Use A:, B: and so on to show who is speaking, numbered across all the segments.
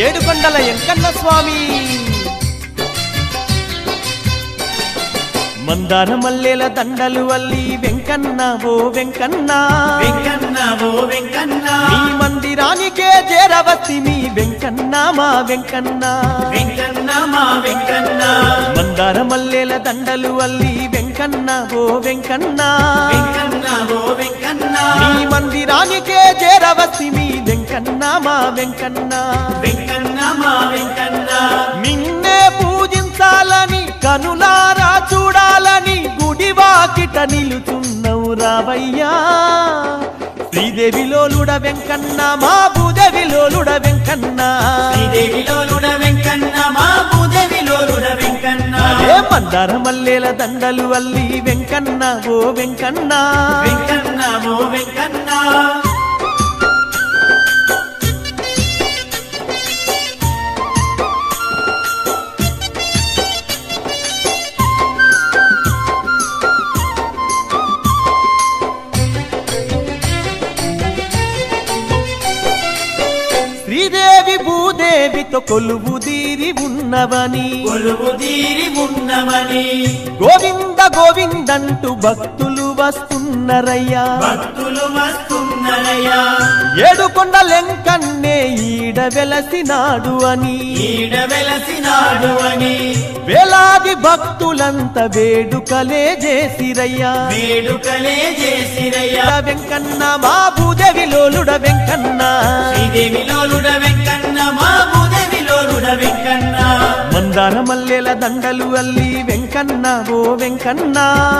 A: గల ఎంకన్న స్వామి మందార మల్లెల దండలు అల్లి వెంకన్న ఓ వెంకన్న.
B: వెంకన్న ఓ వెంకన్న.
A: నీ మందిరానికే చేరవస్తి మీ వెంకన్న మా వెంకన్న.
B: వెంకన్న మా వెంకన్న.
A: మందార మల్లెల దండలు అల్లి వెంకన్న ఓ వెంకన్న.
B: వెంకన్న ఓ వెంకన్న.
A: నీ మందిరానికే చేరవస్తి మీ వెంకన్న మా వెంకన్న.
B: వెంకన్న మా వెంకన్న.
A: నిన్నే పూజించాలని కనులారా చూడాలని గుడి వాకిట నిలుచున్నవు రావయ్యా. శ్రీదేవిలోలుడ వెంకన్న మా భూదేవిలోలుడ వెంకన్న.
B: శ్రీదేవిలోలుడ వెంకన్న మా భూదేవిలోలుడ వెంకన్న.
A: ఏ మందార మల్లెల దండలు అల్లి వెంకన్న ఓ వెంకన్న.
B: వెంకన్న ఓ వెంకన్న.
A: భూదేవితో కొలువు తీరి ఉన్నవని.
B: కొలువు తీరి ఉన్నమని
A: గోవింద గోవిందంటూ భక్తులు వస్తున్నరయ్యా.
B: భక్తులు వస్తున్నరయ్యా.
A: ఏడు కొండలెంకన్నే ఈడ వెలసినాడు అని.
B: ఈడ వెలసినాడు అని.
A: వేలాది భక్తులంత వేడుకలే చేసిరయ్యా.
B: వేడుకలే చేసిరయ్యా.
A: వెంకన్న మా వెంకన్న
B: శ్రీదేవిలోలుడ వెంకన్న. మా భూదేవిలోలుడ వెంకన్న
A: మందార మల్లెల దండలు అల్లి వెంకన్న ఓ వెంకన్న.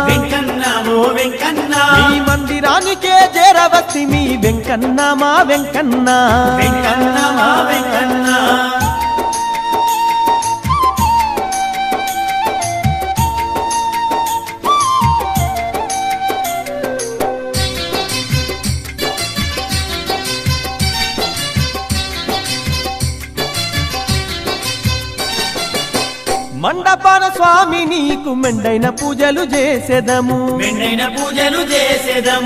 B: వెంకన్న ఓ వెంకన్న.
A: మీ మందిరానికే చేరవచ్చి మీ వెంకన్న మా వెంకన్న.
B: వెంకన్న మా వెంకన్న.
A: మండపాన స్వామి నీకు మెండైన పూజలు చేసేదము.
B: మెండైన పూజలు చేసేదము.